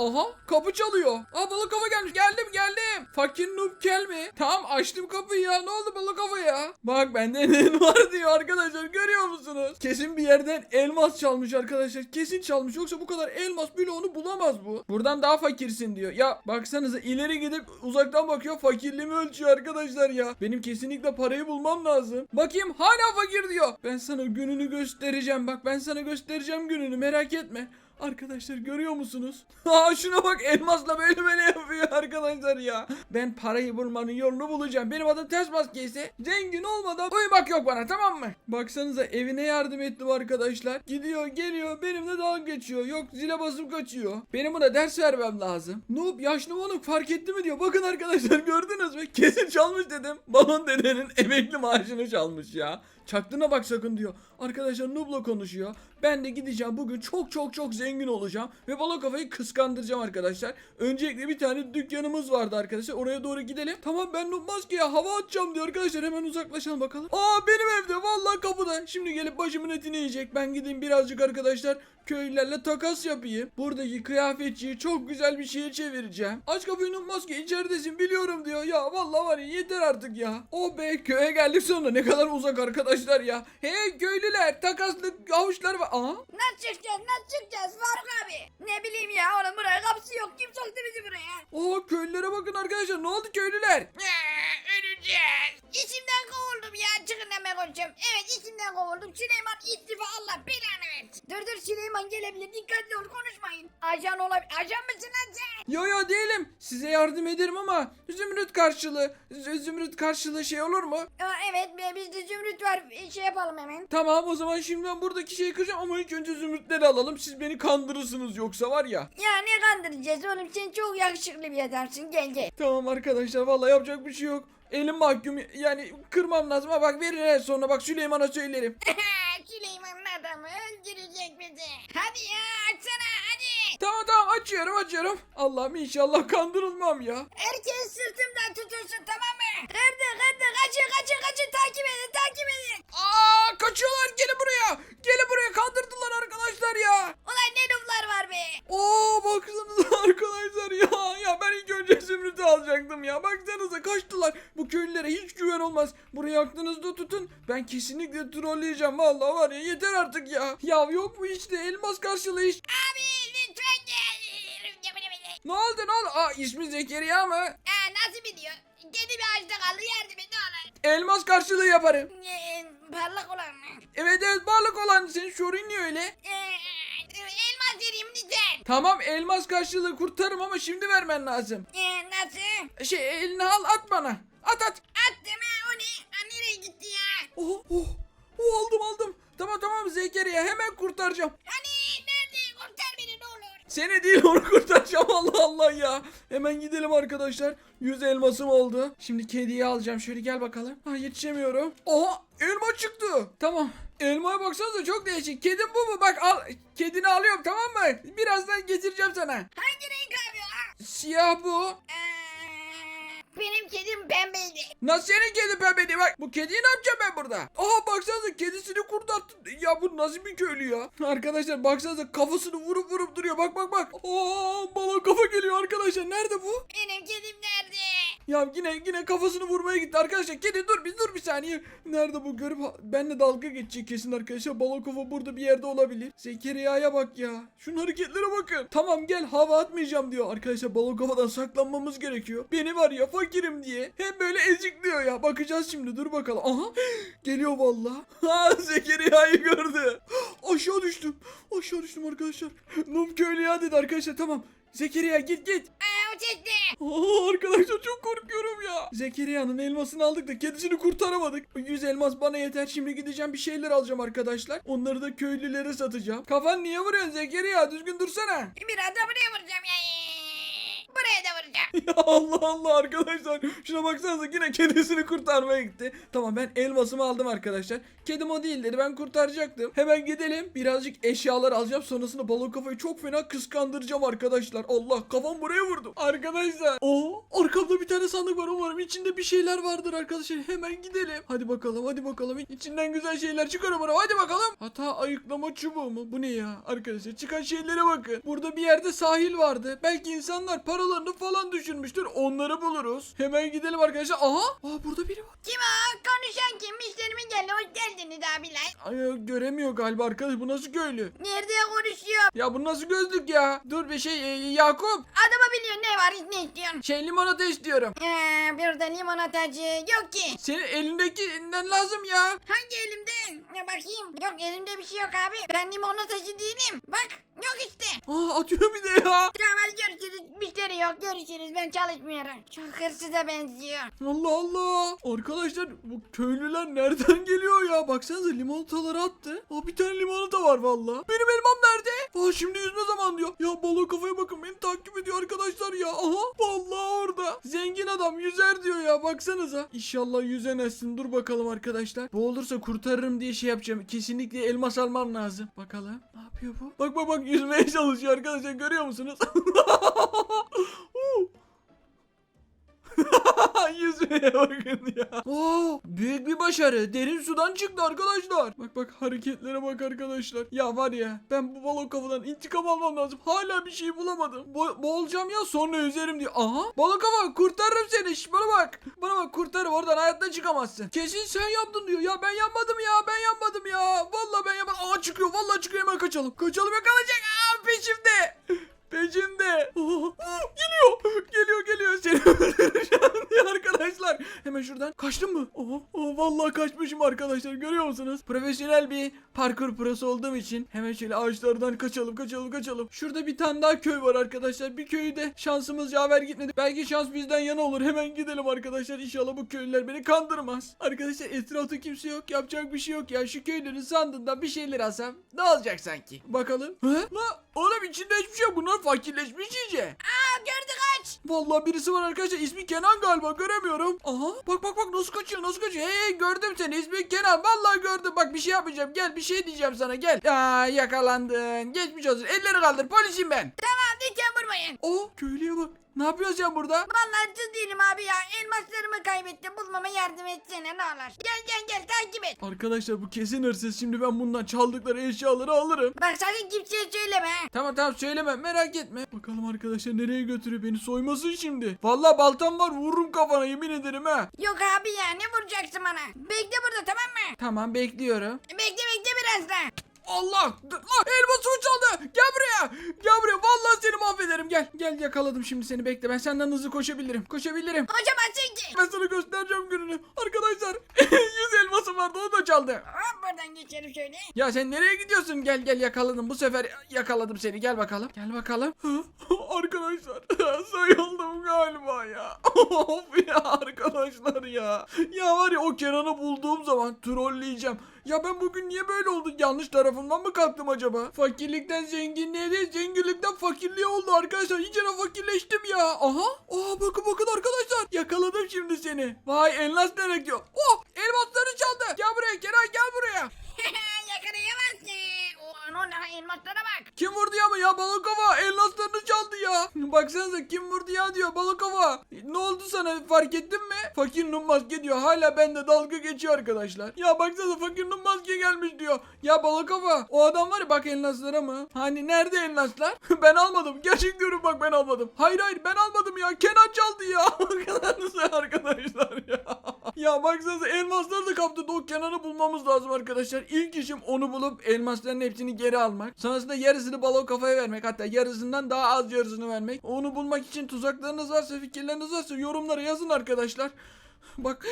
aha kapı çalıyor. Aa balık kafa gelmiş. Geldim geldim. Fakir noob gel mi? Tamam açtım kapıyı ya. Ne oldu balık kafa ya? Bak bende ne var diyor arkadaşlar. Görüyor musunuz? Kesin bir yerden elmas çalmış arkadaşlar. Kesin çalmış. Yoksa bu kadar elmas bloğunu bulamaz bu. Buradan daha fakirsin diyor. Ya baksanıza ileri gidip uzaktan bakıyor. Fakirliğimi ölçüyor arkadaşlar ya. Benim kesinlikle parayı bulmam lazım. Bakayım hala fakir diyor. Ben sana gününü göstereceğim. Bak ben sana göstereceğim gününü merak etme. Arkadaşlar görüyor musunuz? Aa şuna bak elmasla böyle böyle yapıyor arkadaşlar ya. Ben parayı bulmanın yolunu bulacağım. Benim adım ters maske ise zengin olmadan uyumak yok bana tamam mı? Baksanıza evine yardım ettim arkadaşlar. Gidiyor geliyor benimle dalga geçiyor. Yok zile basıp kaçıyor. Benim buna ders vermem lazım. Noob yaşlı monuk fark etti mi diyor. Bakın arkadaşlar gördünüz mü? Kesin çalmış dedim. Balon dedenin emekli maaşını çalmış ya. Çaktığına bak sakın diyor. Arkadaşlar Noob'la konuşuyor. Ben de gideceğim bugün çok çok çok zengin olacağım. Ve balo kafayı kıskandıracağım arkadaşlar. Öncelikle bir tane dükkanımız vardı arkadaşlar. Oraya doğru gidelim. Tamam ben Noob maskeye hava atacağım diyor arkadaşlar. Hemen uzaklaşalım bakalım. Aa benim evde vallahi kapıda. Şimdi gelip başımın etini yiyecek. Ben gideyim birazcık arkadaşlar köylülerle takas yapayım. Buradaki kıyafetçiyi çok güzel bir şeye çevireceğim. Aç kapıyı Noob maske içeridesin biliyorum diyor. Ya vallahi var ya yeter artık ya. Oh be köye geldik sonunda. Ne kadar uzak arkadaşlar ya. Hey köylüler takaslık avuçlar var. Aa Nasıl çıkacağız nasıl çıkacağız Faruk abi? Ne bileyim ya oğlum buraya kapısı yok kim soktu bizi buraya? Aa köylülere bakın arkadaşlar. Ne oldu köylüler? öleceğiz. İçimden kovuldum ya çıkın hemen konuşacağım. Evet içimden kovuldum Süleyman istifa Allah belanı. Dur dur Süleyman gelebilir dikkatli ol konuşmayın. Ajan olabilir. Ajan mısın ajan? Yo yo değilim. Size yardım ederim ama zümrüt karşılığı. Z- Zümrüt karşılığı şey olur mu? Aa, evet be, bizde zümrüt var şey yapalım hemen. Tamam o zaman şimdi ben buradaki şeyi kıracağım ama ilk önce zümrütleri alalım. Siz beni kandırırsınız yoksa var ya. Ya ne kandıracağız oğlum sen çok yakışıklı bir adamsın gel gel. Tamam arkadaşlar vallahi yapacak bir şey yok. Elim mahkum yani kırmam lazım ama bak verin en sonra bak Süleyman'a söylerim. Süleyman'ın adamı öldürecek bizi. Hadi ya açsana hadi. Tamam tamam açıyorum açıyorum. Allah'ım inşallah kandırılmam ya. Herkes sırtımdan tutulsun tamam mı? Kırdı kırdı kaçın kaçın kaçın takip edin takip edin. Aa kaçıyorlar gelin buraya. Gelin buraya kandırdılar arkadaşlar ya. Ulan ne nuflar var be. Oo baksanıza arkadaşlar ya. Ya ben ilk önce zümrütü alacaktım ya. Baksanıza kaçtılar. Köylülere hiç güven olmaz. Burayı aklınızda tutun. Ben kesinlikle trolleyeceğim. Vallahi var ya yeter artık ya. Ya yok mu işte elmas karşılığı iş. Abi lütfen gel. Ne oldu ne oldu? Aa ismi Zekeriya mı? Aa, nasıl biliyor? Kedi bir ağaçta kaldı yardım et ne olur. Elmas karşılığı yaparım. Ee, parlak olan mı? Evet evet balık olan senin şorun niye öyle? Ee, elmas vereyim lütfen. Tamam elmas karşılığı kurtarım ama şimdi vermen lazım. Ee, nasıl? Şey elini al at bana. At at. Attım ha o ne? Nereye gitti ya? Oh oh. Oh aldım aldım. Tamam tamam Zekeriya hemen kurtaracağım. Hani nerede? Kurtar beni ne olur. Seni değil onu kurtaracağım Allah Allah ya. Hemen gidelim arkadaşlar. 100 elmasım oldu. Şimdi kediyi alacağım. Şöyle gel bakalım. Ha yetişemiyorum. Oha elma çıktı. Tamam. Elmaya baksanıza çok değişik. Kedim bu mu? Bak al. Kedini alıyorum tamam mı? Birazdan getireceğim sana. Hangi renk abi ha? Siyah bu. Ee, benim kedim pembeydi. Nasıl senin kedi pembeli bak. Bu kediyi ne yapacağım ben burada? Aha baksanıza kedisini kurtarttı. Ya bu nasıl bir köylü ya? Arkadaşlar baksanıza kafasını vurup vurup duruyor. Bak bak bak. Aa balon kafa geliyor arkadaşlar. Nerede bu? Benim kedim nerede? Ya yine yine kafasını vurmaya gitti arkadaşlar. Kedi dur bir dur bir saniye. Nerede bu görüp benle dalga geçecek kesin arkadaşlar. Balon kafa burada bir yerde olabilir. Zekeriya'ya bak ya. Şunun hareketlere bakın. Tamam gel hava atmayacağım diyor. Arkadaşlar balon kafadan saklanmamız gerekiyor. Beni var ya fakirim diye. Hem böyle ezikliyor ya. Bakacağız şimdi dur bakalım. Aha geliyor vallahi. Ha Zekeriya'yı gördü. Aşağı düştüm. Aşağı düştüm arkadaşlar. Num köylü ya dedi arkadaşlar tamam. Zekeriya git git. O çekti. Aa, arkadaşlar çok korkuyorum ya. Zekeriya'nın elmasını aldık da kedisini kurtaramadık. Bu 100 elmas bana yeter. Şimdi gideceğim bir şeyler alacağım arkadaşlar. Onları da köylülere satacağım. Kafan niye vuruyorsun Zekeriya? Düzgün dursana. Biraz da buraya vuracağım ya. Buraya da vuracağım. Ya Allah Allah arkadaşlar. Şuna baksanıza yine kedisini kurtarmaya gitti. Tamam ben elmasımı aldım arkadaşlar. Kedim o değil dedi ben kurtaracaktım. Hemen gidelim birazcık eşyalar alacağım. Sonrasında balon kafayı çok fena kıskandıracağım arkadaşlar. Allah kafam buraya vurdum. Arkadaşlar. Oo arkamda bir tane sandık var umarım içinde bir şeyler vardır arkadaşlar. Hemen gidelim. Hadi bakalım hadi bakalım. İçinden güzel şeyler çıkar umarım. Hadi bakalım. Hata ayıklama çubuğu mu? Bu ne ya? Arkadaşlar çıkan şeylere bakın. Burada bir yerde sahil vardı. Belki insanlar paralarını falan düşürmüştür. Onları buluruz. Hemen gidelim arkadaşlar. Aha! Aa burada biri var. Kim o? Konuşan kim? Müşterime geldi. Hoş geldiniz abiler. Ay, göremiyor galiba arkadaş. Bu nasıl köylü? Nerede konuşuyor? Ya bu nasıl gözlük ya? Dur bir şey e, Yakup. Adama biliyor ne var ne istiyorsun? Şey limonata istiyorum. Ee, burada limonatacı yok ki. Senin elindekinden lazım ya. Hangi elimde? Ne bakayım? Yok elimde bir şey yok abi. Ben limonatacı değilim. Bak yok işte. Aa atıyor bir de ya. Tamam hadi görüşürüz. Müşteri yok görüşürüz. Ben çalışmıyorum. Çok hırsıza benziyor. Allah Allah. Arkadaşlar bu köylüler nereden geliyor ya? Baksanıza limonataları attı. Aa bir tane limonata var valla. Benim elmam nerede? Aa şimdi yüzme zaman diyor. Ya balık kafaya bakın beni takip ediyor arkadaşlar ya. Aha vallahi orada. Zengin adam yüzer diyor ya baksanıza. İnşallah yüzemezsin. Dur bakalım arkadaşlar. Bu olursa kurtarırım diye şey yapacağım. Kesinlikle elmas almam lazım. Bakalım. Ne yapıyor bu? Bak bak bak yüzmeye çalışıyor arkadaşlar görüyor musunuz? Yüzmeye bakın ya. Oo, büyük bir başarı. Derin sudan çıktı arkadaşlar. Bak bak hareketlere bak arkadaşlar. Ya var ya ben bu balon kafadan intikam almam lazım. Hala bir şey bulamadım. Bo boğulacağım ya sonra yüzerim diye. Aha balon kafa kurtarırım seni. Şş, bana bak. Bana bak kurtarırım oradan hayatta çıkamazsın. Kesin sen yaptın diyor. Ya ben yapmadım ya ben yapmadım ya. Vallahi ben yapmadım. Aa çıkıyor vallahi çıkıyor hemen kaçalım. Kaçalım yakalayacak. Aa peşimde. Peşimde. Geliyor. Geliyor geliyor. Seni öldüreceğim arkadaşlar. Hemen şuradan. Kaçtın mı? Oh, oh, vallahi kaçmışım arkadaşlar. Görüyor musunuz? Profesyonel bir parkur prosu olduğum için hemen şöyle ağaçlardan kaçalım kaçalım kaçalım. Şurada bir tane daha köy var arkadaşlar. Bir köyde şansımız yaver gitmedi. Belki şans bizden yana olur. Hemen gidelim arkadaşlar. İnşallah bu köylüler beni kandırmaz. Arkadaşlar etrafta kimse yok. Yapacak bir şey yok ya. Şu köylünün sandığında bir şeyler alsam ne olacak sanki? Bakalım. He? La oğlum içinde hiçbir şey yok. Bunlar fakirleşmiş iyice. Aa gördü kaç. Vallahi birisi var arkadaşlar ismi Kenan galiba göremiyorum. Aha bak bak bak nasıl kaçıyor nasıl kaçıyor. Hey gördüm seni ismi Kenan vallahi gördüm bak bir şey yapmayacağım gel bir şey diyeceğim sana gel. Aa yakalandın geçmiş olsun elleri kaldır polisim ben. Tamam lütfen vurmayın. Oh köylüye bak ne yapıyorsun sen burada? Vallahi hırsız değilim abi ya. Elmaslarımı kaybettim. Bulmama yardım etsene ne olur. Gel gel gel takip et. Arkadaşlar bu kesin hırsız şimdi ben bundan çaldıkları eşyaları alırım. Bak sakın kimseye söyleme. ha. Tamam tamam söyleme merak etme. Bakalım arkadaşlar nereye götürüyor beni soymasın şimdi. Vallahi baltam var vururum kafana yemin ederim ha. Yok abi ya ne vuracaksın bana? Bekle burada tamam mı? Tamam bekliyorum. Bekle bekle biraz da. Allah! Ah, elmasımı çaldı! Gel buraya! Gel buraya! Vallahi seni mahvederim. Gel. Gel yakaladım şimdi seni bekle. Ben senden hızlı koşabilirim. Koşabilirim. Kocaman çünkü. Ben sana göstereceğim gününü. Arkadaşlar 100 elmasım vardı o da çaldı. Hop buradan geçelim şöyle. Ya sen nereye gidiyorsun? Gel gel yakaladım. Bu sefer yakaladım seni. Gel bakalım. Gel bakalım. Arkadaşlar sayıldım galiba ya. Of ya arkadaşlar ya. Ya var ya o Kenan'ı bulduğum zaman trolleyeceğim. Ya ben bugün niye böyle oldu? Yanlış tarafımdan mı kalktım acaba? Fakirlikten zenginliğe değil, zenginlikten fakirliğe oldu arkadaşlar. İyice fakirleştim ya. Aha. Aa bakın bakın arkadaşlar. Yakaladım şimdi seni. Vay elmas demek diyor. Oh elmasları çaldı. Gel buraya Kenan gel buraya. Yakalayamazsın. Bak. Kim vurdu ya mı ya balık kafa elmaslarını çaldı ya. Baksanıza kim vurdu ya diyor balık kafa. Ne oldu sana fark ettin mi? Fakir Nun maske diyor hala bende dalga geçiyor arkadaşlar. Ya baksanıza fakir maske gelmiş diyor. Ya balık kafa o adam var ya bak elmaslara mı? Hani nerede elmaslar? ben almadım. Gerçek diyorum bak ben almadım. Hayır hayır ben almadım ya. Kenan çaldı ya. Arkadaşlar ya. Ya baksanıza elmasları da kaptı. O Kenan'ı bulmamız lazım arkadaşlar. İlk işim onu bulup elmasların hepsini geri almak. Sonrasında yarısını balon kafaya vermek. Hatta yarısından daha az yarısını vermek. Onu bulmak için tuzaklarınız varsa fikirleriniz varsa yorumlara yazın arkadaşlar. Bak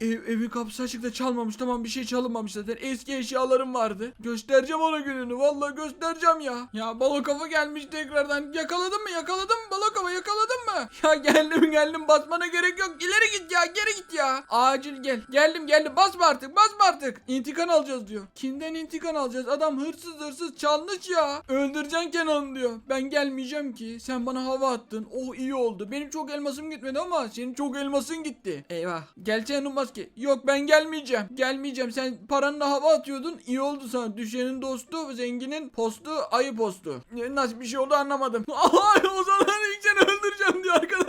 ev, evin kapısı açıkta çalmamış tamam bir şey çalınmamış zaten eski eşyalarım vardı. Göstereceğim ona gününü vallahi göstereceğim ya. Ya balo kafa gelmiş tekrardan yakaladın mı yakaladın mı balo kafa yakaladın mı? Ya geldim geldim basmana gerek yok ileri git ya geri git ya. Acil gel geldim geldim basma artık basma artık. İntikam alacağız diyor. Kimden intikam alacağız adam hırsız hırsız çalmış ya. Öldüreceksin Kenan'ı diyor. Ben gelmeyeceğim ki sen bana hava attın oh iyi oldu. Benim çok elmasım gitmedi ama senin çok elmasın gitti. Eyvah. Gelsene maske. Yok ben gelmeyeceğim. Gelmeyeceğim. Sen paranla hava atıyordun. İyi oldu sana. Düşenin dostu, zenginin postu, ayı postu. Ne- Nasıl bir şey oldu anlamadım. Ay o zaman ilk seni öldüreceğim diyor arkadaşlar.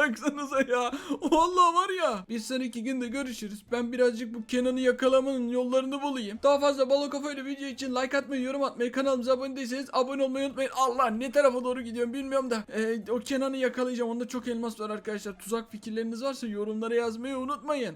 Baksanıza ya. Vallahi var ya. Biz sonraki günde görüşürüz. Ben birazcık bu Kenan'ı yakalamanın yollarını bulayım. Daha fazla Balo Kafa ile video için like atmayı, yorum atmayı, kanalımıza abone değilseniz abone olmayı unutmayın. Allah ne tarafa doğru gidiyorum bilmiyorum da. Ee, o Kenan'ı yakalayacağım. Onda çok elmas var arkadaşlar. Tuzak fikirleriniz varsa yorumlara yazmayı unutmayın.